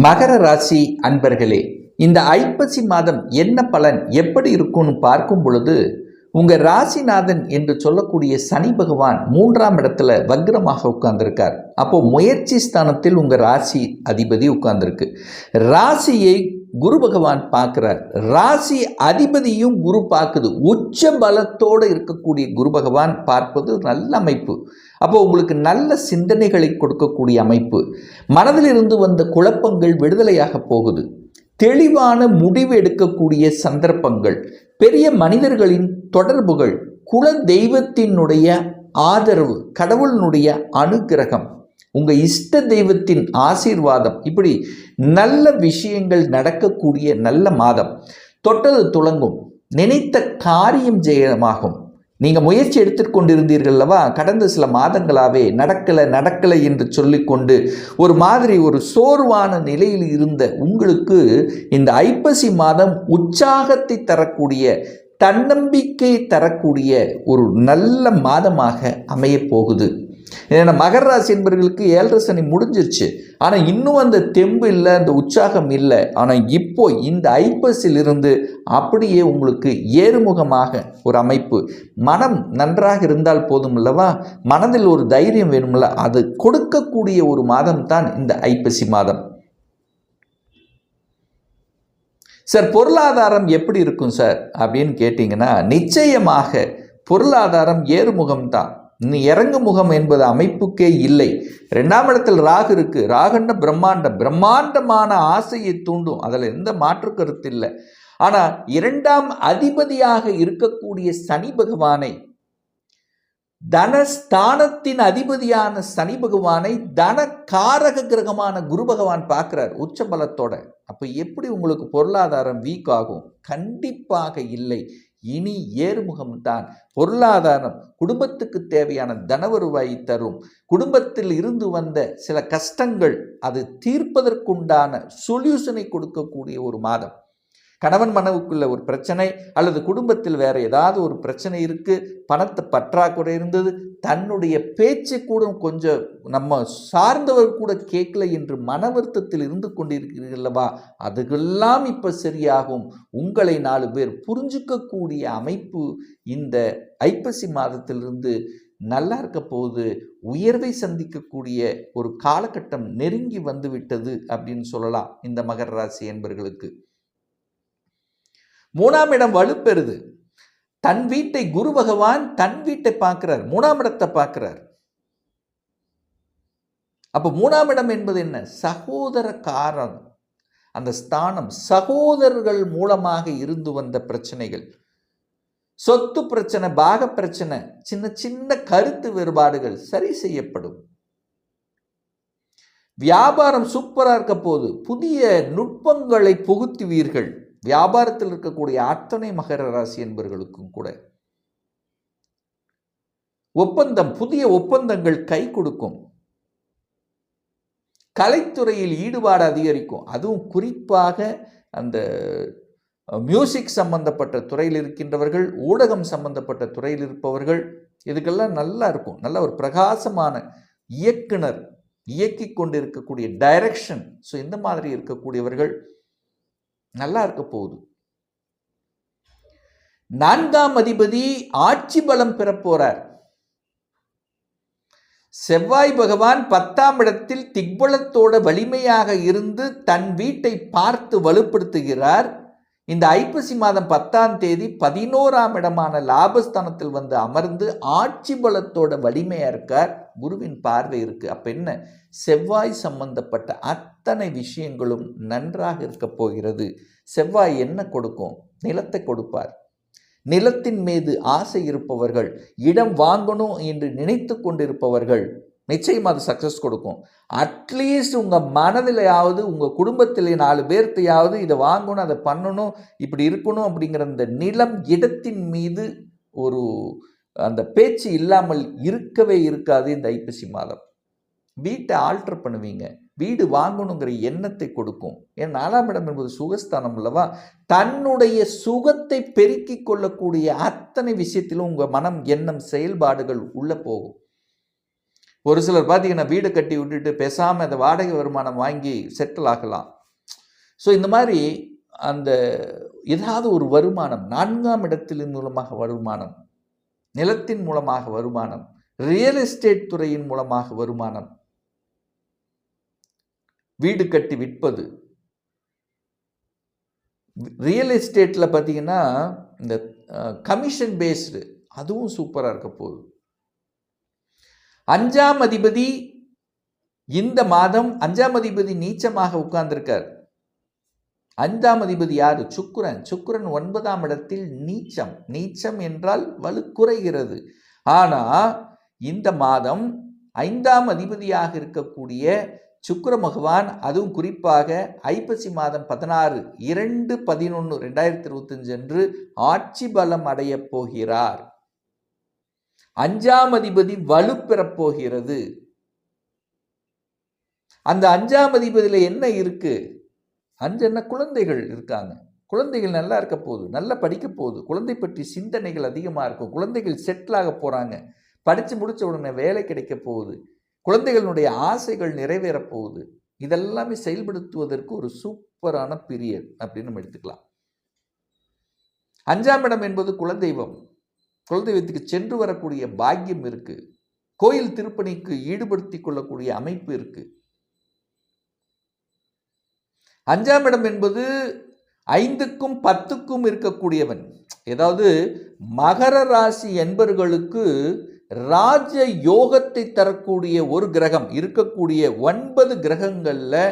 மகர ராசி அன்பர்களே இந்த ஐப்பசி மாதம் என்ன பலன் எப்படி இருக்கும்னு பார்க்கும் பொழுது உங்கள் ராசிநாதன் என்று சொல்லக்கூடிய சனி பகவான் மூன்றாம் இடத்துல வக்ரமாக உட்கார்ந்திருக்கார். அப்போது முயற்சி ஸ்தானத்தில் உங்கள் ராசி அதிபதி உட்கார்ந்துருக்கு. ராசியை குரு பகவான் பார்க்குறார். ராசி அதிபதியும் குரு பார்க்குது. உச்ச பலத்தோடு இருக்கக்கூடிய குரு பகவான் பார்ப்பது நல்ல அமைப்பு. அப்போ உங்களுக்கு நல்ல சிந்தனைகளை கொடுக்கக்கூடிய அமைப்பு. மனதில் இருந்து வந்த குழப்பங்கள் விடுதலையாக போகுது. தெளிவான முடிவு எடுக்கக்கூடிய சந்தர்ப்பங்கள் பெரிய மனிதர்களின் தொடர்புகள் குல தெய்வத்தினுடைய ஆதரவு கடவுளினுடைய அனுக்கிரகம் உங்கள் இஷ்ட தெய்வத்தின் ஆசீர்வாதம் இப்படி நல்ல விஷயங்கள் நடக்கக்கூடிய நல்ல மாதம். தொட்டது துளங்கும். நினைத்த காரியம் ஜெயமாகும். நீங்கள் முயற்சி எடுத்துக்கொண்டிருந்தீர்கள் அல்லவா கடந்த சில மாதங்களாகவே நடக்கலை நடக்கலை என்று சொல்லிக்கொண்டு ஒரு மாதிரி ஒரு சோர்வான நிலையில் இருந்த உங்களுக்கு இந்த ஐப்பசி மாதம் உற்சாகத்தை தரக்கூடிய தன்னம்பிக்கை தரக்கூடிய ஒரு நல்ல மாதமாக அமையப் போகுது. ஏன்னா மகர ராசி என்பவர்களுக்கு ஏழரை சனி முடிஞ்சிருச்சு. ஆனால் இன்னும் அந்த தெம்பு இல்லை அந்த உற்சாகம் இல்லை. ஆனால் இப்போ இந்த ஐப்பசில் இருந்து அப்படியே உங்களுக்கு ஏறுமுகமாக ஒரு அமைப்பு. மனம் நன்றாக இருந்தால் போதும் அல்லவா? மனதில் ஒரு தைரியம் வேணும்ல அது கொடுக்கக்கூடிய ஒரு மாதம் தான் இந்த ஐப்பசி மாதம். சார் பொருளாதாரம் எப்படி இருக்கும் சார்? அப்படின்னு கேட்டிங்கன்னா நிச்சயமாக பொருளாதாரம் ஏறுமுகம் தான். இறங்கு முகம் என்பது அமைப்புக்கே இல்லை. ரெண்டாம் இடத்தில் ராகு இருக்கு. ராகுன்ன பிரம்மாண்டம் பிரம்மாண்டமான ஆசையை தூண்டும். அதில் எந்த மாற்று கருத்து இல்லை. ஆனால் இரண்டாம் அதிபதியாக இருக்கக்கூடிய சனி பகவானை தனஸ்தானத்தின் அதிபதியான சனி பகவானை தன காரக கிரகமான குரு பகவான் பார்க்கிறார் உச்ச பலத்தோட அப்போ எப்படி உங்களுக்கு பொருளாதாரம் வீக் ஆகும்? கண்டிப்பாக இல்லை. இனி ஏறுமுகம்தான் பொருளாதாரம் குடும்பத்துக்கு தேவையான தனவருவாய் தரும். குடும்பத்தில் இருந்து வந்த சில கஷ்டங்கள் அது தீர்ப்பதற்குண்டான சொல்யூஷனை கொடுக்கக்கூடிய ஒரு மாதம். கணவன் மனைவுக்குள்ள ஒரு பிரச்சனை அல்லது குடும்பத்தில் வேற ஏதாவது ஒரு பிரச்சனை இருக்கு பணத்தை பற்றாக்குறை இருந்தது தன்னுடைய பேச்சு கூட கொஞ்சம் நம்ம சார்ந்தவர் கூட கேட்கல என்று மன வருத்தத்தில் இருந்து கொண்டிருக்கிறீர்களவா அதுக்கெல்லாம் இப்போ சரியாகும். உங்களை நாலு பேர் புரிஞ்சுக்கக்கூடிய அமைப்பு இந்த ஐப்பசி மாதத்திலிருந்து நல்லா இருக்க போது உயர்வை சந்திக்கக்கூடிய ஒரு காலகட்டம் நெருங்கி வந்துவிட்டது அப்படின்னு சொல்லலாம் இந்த மகர ராசி என்பர்களுக்கு. மூணாம் இடம் வலுப்பெறுது. தன் வீட்டை குரு பகவான் தன் வீட்டை பார்க்கிறார். மூணாம் இடத்தை பார்க்கிறார். அப்போ மூணாம் இடம் என்பது என்ன? சகோதர காரம் அந்த ஸ்தானம் சகோதரர்கள் மூலமாக இருந்து வந்த பிரச்சனைகள். சொத்து பிரச்சனை பாக பிரச்சனை சின்ன சின்ன கருத்து வேறுபாடுகள் சரி செய்யப்படும். வியாபாரம் சூப்பராக இருக்க போது புதிய நுட்பங்களை புகுத்துவீர்கள். வியாபாரத்தில் இருக்கக்கூடிய அத்தனை மகர ராசி என்பவர்களுக்கும் கூட ஒப்பந்தம் புதிய ஒப்பந்தங்கள் கை கொடுக்கும். கலைத்துறையில் ஈடுபாடு அதிகரிக்கும். அதுவும் குறிப்பாக அந்த மியூசிக் சம்பந்தப்பட்ட துறையில் இருக்கின்றவர்கள் ஊடகம் சம்பந்தப்பட்ட துறையில் இருப்பவர்கள் இதுக்கெல்லாம் நல்லா இருக்கும். நல்ல ஒரு பிரகாசமான இயக்குனர் இயக்கி கொண்டு இருக்கக்கூடிய டைரக்ஷன் ஸோ இந்த மாதிரி இருக்கக்கூடியவர்கள் நல்லா இருக்க போகுது. நான்காம் அதிபதி ஆட்சி பலம் பெறப்போறார் செவ்வாய் பகவான் பத்தாம் இடத்தில் திக்பலத்தோட வலிமையாக இருந்து தன் வீட்டை பார்த்து வலுப்படுத்துகிறார். இந்த ஐப்பசி மாதம் பத்தாம் தேதி பதினோராம் இடமான லாபஸ்தானத்தில் வந்து அமர்ந்து ஆட்சி பலத்தோட வலிமையா இருக்கார். குருவின் பார்வை இருக்கு. அப்ப என்ன? செவ்வாய் சம்பந்தப்பட்ட அத்தனை விஷயங்களும் நன்றாக இருக்க போகிறது. செவ்வாய் என்ன கொடுக்கும்? நிலத்தை கொடுப்பார். நிலத்தின் மீது ஆசை இருப்பவர்கள் இடம் வாங்கணும் என்று நினைத்து கொண்டிருப்பவர்கள் நிச்சயம் அது சக்ஸஸ் கொடுக்கும். அட்லீஸ்ட் உங்கள் மனதிலையாவது உங்கள் குடும்பத்தில் நாலு பேர்த்தையாவது இதை வாங்கணும் அதை பண்ணணும் இப்படி இருக்கணும் அப்படிங்கிற அந்த நிலம் இடத்தின் மீது ஒரு அந்த பேச்சு இல்லாமல் இருக்கவே இருக்காது இந்த ஐப்பசி மாதம். வீட்டை ஆல்டர் பண்ணுவீங்க. வீடு வாங்கணுங்கிற எண்ணத்தை கொடுக்கும். ஏன் நாலாம் இடம் என்பது சுகஸ்தானம் அல்லவா? தன்னுடைய சுகத்தை பெருக்கிக் கொள்ளக்கூடிய அத்தனை விஷயத்திலும் உங்கள் மனம் எண்ணம் செயல்பாடுகள் உள்ள போகும். ஒரு சிலர் பார்த்தீங்கன்னா வீடு கட்டி விட்டுட்டு பேசாமல் அந்த வாடகை வருமானம் வாங்கி செட்டில் ஆகலாம். ஸோ இந்த மாதிரி அந்த ஏதாவது ஒரு வருமானம் நான்காம் இடத்தின் மூலமாக வருமானம் நிலத்தின் மூலமாக வருமானம் ரியல் எஸ்டேட் துறையின் மூலமாக வருமானம். வீடு கட்டி விற்பது. ரியல் எஸ்டேட்டில் பார்த்தீங்கன்னா இந்த கமிஷன் பேஸ்டு அதுவும் சூப்பராக இருக்க போகுது. அஞ்சாம் அதிபதி இந்த மாதம் அஞ்சாம் அதிபதி நீச்சமாக உட்கார்ந்துருக்கார். அஞ்சாம் அதிபதி யாரு? சுக்குரன். சுக்குரன் ஒன்பதாம் இடத்தில் நீச்சம். நீச்சம் என்றால் வலு குறைகிறது ஆனால் இந்த மாதம் ஐந்தாம் அதிபதியாக இருக்கக்கூடிய சுக்கர பகவான் அதுவும் குறிப்பாக ஐப்பசி மாதம் பதினாறு இரண்டு பதினொன்று ரெண்டாயிரத்தி இருபத்தஞ்சு அன்று ஆட்சி பலம் அடையப் போகிறார். அஞ்சாம் அதிபதி வலுப்பெறப் போகிறது. அந்த அஞ்சாம் அதிபதியில் என்ன இருக்குது அஞ்சு என்ன குழந்தைகள் இருக்காங்க. குழந்தைகள் நல்லா இருக்க போகுது நல்லா படிக்க போகுது. குழந்தை பற்றி சிந்தனைகள் அதிகமாக இருக்கும். குழந்தைகள் செட்டில் ஆக போகிறாங்க படித்து முடிச்ச உடனே வேலை கிடைக்க போகுது. குழந்தைகளுடைய ஆசைகள் நிறைவேறப் போகுது. இதெல்லாமே செயல்படுத்துவதற்கு ஒரு சூப்பரான பீரியட் அப்படின்னு நம்ம எடுத்துக்கலாம். அஞ்சாம் இடம் என்பது குலதெய்வம். குலதெய்வத்துக்கு சென்று வரக்கூடிய பாக்கியம் இருக்குது கோயில் திருப்பணிக்கு ஈடுபடுத்தி கொள்ளக்கூடிய அமைப்பு இருக்குது அஞ்சாம் இடம் என்பது ஐந்துக்கும் பத்துக்கும் இருக்கக்கூடியவன். ஏதாவது மகர ராசி என்பர்களுக்கு ராஜ யோகத்தை தரக்கூடிய ஒரு கிரகம் இருக்கக்கூடிய ஒன்பது கிரகங்களில்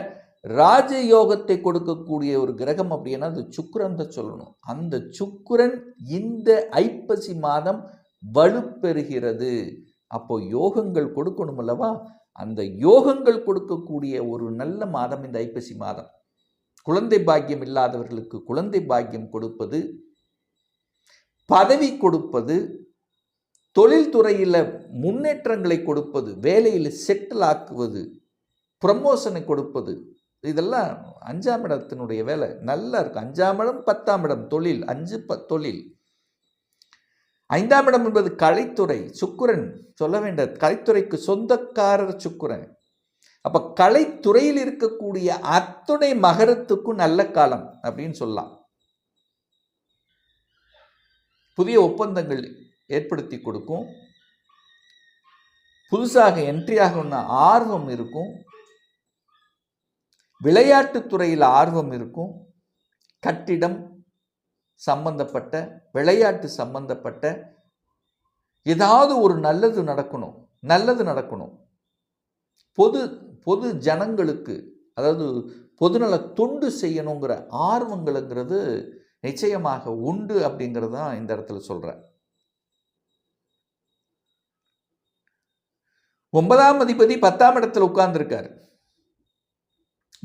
ராஜ யோகத்தை கொடுக்கக்கூடிய ஒரு கிரகம் அப்படின்னா அது சுக்கரன் தான் சொல்லணும். அந்த சுக்கிரன் இந்த ஐப்பசி மாதம் வலுப்பெறுகிறது. அப்போ யோகங்கள் கொடுக்கணும் அல்லவா? அந்த யோகங்கள் கொடுக்கக்கூடிய ஒரு நல்ல மாதம் இந்த ஐப்பசி மாதம். குழந்தை பாக்கியம் இல்லாதவர்களுக்கு குழந்தை பாக்கியம் கொடுப்பது பதவி கொடுப்பது தொழில்துறையில் முன்னேற்றங்களை கொடுப்பது வேலையில் செட்டில் ஆக்குவது ப்ரமோஷனை கொடுப்பது. இதெல்லாம் அஞ்சாம் இடத்தினுடைய வேலை. நல்லா இருக்கும். அஞ்சாம் இடம் பத்தாம் இடம். தொழில். அஞ்சு ப தொழில். ஐந்தாம் இடம் என்பது கலைத்துறை. சுக்குரன் சொல்ல வேண்ட கலைத்துறைக்கு சொந்தக்காரர் சுக்குரன். அப்போ கலைத்துறையில் இருக்கக்கூடிய அத்துணை மகரத்துக்கும் நல்ல காலம் அப்படின்னு சொல்லலாம். புதிய ஒப்பந்தங்கள் ஏற்படுத்தி கொடுக்கும். புதுசாக என்ட்ரி ஆகணும்னு ஆர்வம் இருக்கும். விளையாட்டுத்துறையில் ஆர்வம் இருக்கும். கட்டிடம் சம்பந்தப்பட்ட விளையாட்டு சம்பந்தப்பட்ட ஏதாவது ஒரு நல்லது நடக்கணும் நல்லது நடக்கணும். பொது பொது ஜனங்களுக்கு அதாவது பொதுநல தொண்டு செய்யணுங்கிற ஆர்வங்களுங்கிறது நிச்சயமாக உண்டு அப்படிங்கிறது தான் இந்த இடத்துல சொல்கிறேன் ஒன்பதாம் அதிபதி பத்தாம் இடத்துல உட்கார்ந்துருக்கார்.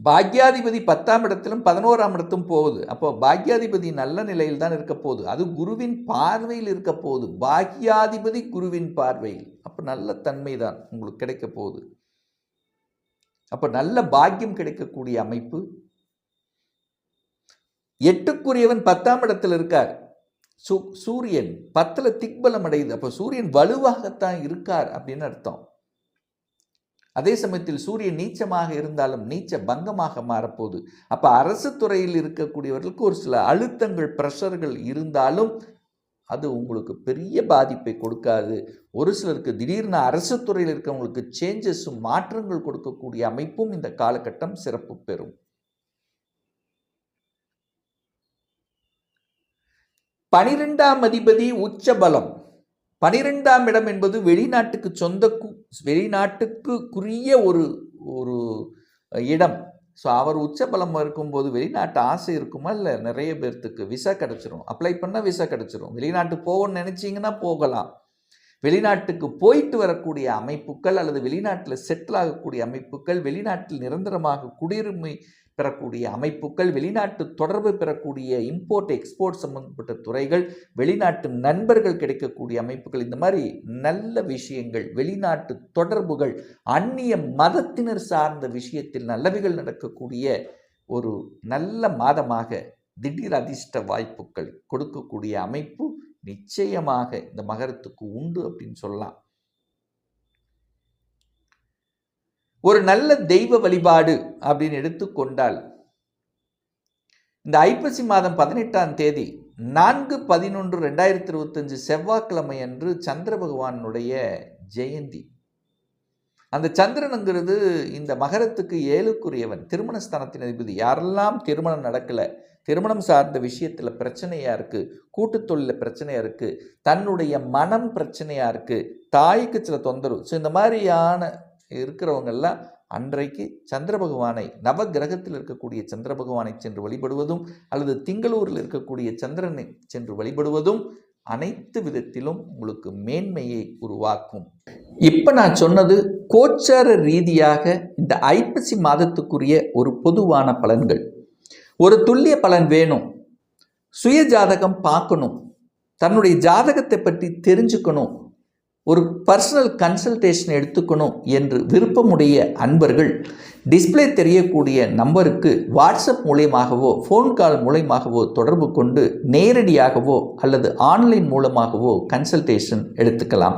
பாக்யாதிபதி பத்தாம் இடத்திலும் பதினோராம் இடத்தும் போகுது. அப்போ பாக்யாதிபதி நல்ல நிலையில் தான் இருக்க போகுது. அது குருவின் பார்வையில் இருக்க போகுது. பாக்யாதிபதி குருவின் பார்வையில். அப்போ நல்ல தன்மை தான் உங்களுக்கு கிடைக்க போகுது. அப்போ நல்ல பாக்கியம் கிடைக்கக்கூடிய அமைப்பு. எட்டுக்குரியவன் பத்தாம் இடத்தில் இருக்கார். சூ சூரியன் பத்தில் திக்பலம் அடையுது. அப்போ சூரியன் வலுவாகத்தான் இருக்கார் அப்படின்னு அர்த்தம். அதே சமயத்தில் சூரியன் நீச்சமாக இருந்தாலும் நீச்ச பங்கமாக மாறப்போகுது. அப்போ அரசு துறையில் இருக்கக்கூடியவர்களுக்கு ஒரு சில அழுத்தங்கள் ப்ரெஷர்கள் இருந்தாலும் அது உங்களுக்கு பெரிய பாதிப்பை கொடுக்காது. ஒரு சிலருக்கு திடீர்னு அரசு துறையில் இருக்கிறவங்களுக்கு சேஞ்சஸும் மாற்றங்கள் கொடுக்கக்கூடிய அமைப்பும் இந்த காலகட்டம் சிறப்பு பெறும். பனிரெண்டாம் அதிபதி உச்சபலம். பனிரெண்டாம் இடம் என்பது வெளிநாட்டுக்கு சொந்த வெளிநாட்டுக்கு குறிய ஒரு ஒரு இடம். ஸோ அவர் உச்சபலம் இருக்கும்போது வெளிநாட்டு ஆசை இருக்குமா இல்லை நிறைய பேர்த்துக்கு? விசா கிடச்சிரும். அப்ளை பண்ணால் விசா கிடச்சிரும். வெளிநாட்டு போகணும்னு நினச்சிங்கன்னா போகலாம். வெளிநாட்டுக்கு போயிட்டு வரக்கூடிய அமைப்புகள் அல்லது வெளிநாட்டில் செட்டில் ஆகக்கூடிய அமைப்புகள் வெளிநாட்டில் நிரந்தரமாக குடியுரிமை பெறக்கூடிய அமைப்புகள் வெளிநாட்டு தொடர்பு பெறக்கூடிய இம்போர்ட் எக்ஸ்போர்ட் சம்பந்தப்பட்ட துறைகள் வெளிநாட்டு நண்பர்கள் கிடைக்கக்கூடிய அமைப்புகள் இந்த மாதிரி நல்ல விஷயங்கள் வெளிநாட்டு தொடர்புகள் அந்நிய மதத்தினர் சார்ந்த விஷயத்தில் நல்லவைகள் நடக்கக்கூடிய ஒரு நல்ல மாதமாக திடீர் அதிர்ஷ்ட வாய்ப்புகள் கொடுக்கக்கூடிய அமைப்பு நிச்சயமாக இந்த மகரத்துக்கு உண்டு அப்படின்னு சொல்லலாம். ஒரு நல்ல தெய்வ வழிபாடு அப்படின்னு எடுத்துக்கொண்டால் இந்த ஐப்பசி மாதம் பதினெட்டாம் தேதி நான்கு பதினொன்று ரெண்டாயிரத்தி இருபத்தஞ்சு செவ்வாய்க்கிழமை அன்று சந்திர பகவானுடைய ஜெயந்தி. அந்த சந்திரனுங்கிறது இந்த மகரத்துக்கு ஏழுக்குரியவன் திருமணஸ்தானத்தின் அதிபதி. யாரெல்லாம் திருமணம் நடக்கலை திருமணம் சார்ந்த விஷயத்தில் பிரச்சனையாக இருக்குது கூட்டுத் தொழிலில் பிரச்சனையாக இருக்குது தன்னுடைய மனம் பிரச்சனையாக இருக்குது தாய்க்கு சில தொந்தரவு. ஸோ இந்த மாதிரியான இருக்கிறவங்கெல்லாம் அன்றைக்கு சந்திர பகவானை நவ கிரகத்தில் இருக்கக்கூடிய சந்திர பகவானை சென்று வழிபடுவதும் அல்லது திங்களூரில் இருக்கக்கூடிய சந்திரனை சென்று வழிபடுவதும் அனைத்து விதத்திலும் உங்களுக்கு மேன்மையை உருவாக்கும். இப்போ நான் சொன்னது கோச்சார ரீதியாக இந்த ஐப்பசி மாதத்துக்குரிய ஒரு பொதுவான பலன்கள். ஒரு துல்லிய பலன் வேணும். சுய ஜாதகம் பார்க்கணும். தன்னுடைய ஜாதகத்தை பற்றி தெரிஞ்சுக்கணும். ஒரு பர்சனல் கன்சல்டேஷன் எடுத்துக்கணும் என்று விருப்பமுடைய அன்பர்கள் டிஸ்ப்ளே தெரியக்கூடிய நம்பருக்கு வாட்ஸ்அப் மூலியமாகவோ ஃபோன் கால் மூலியமாகவோ தொடர்பு கொண்டு நேரடியாகவோ அல்லது ஆன்லைன் மூலமாகவோ கன்சல்டேஷன் எடுத்துக்கலாம்.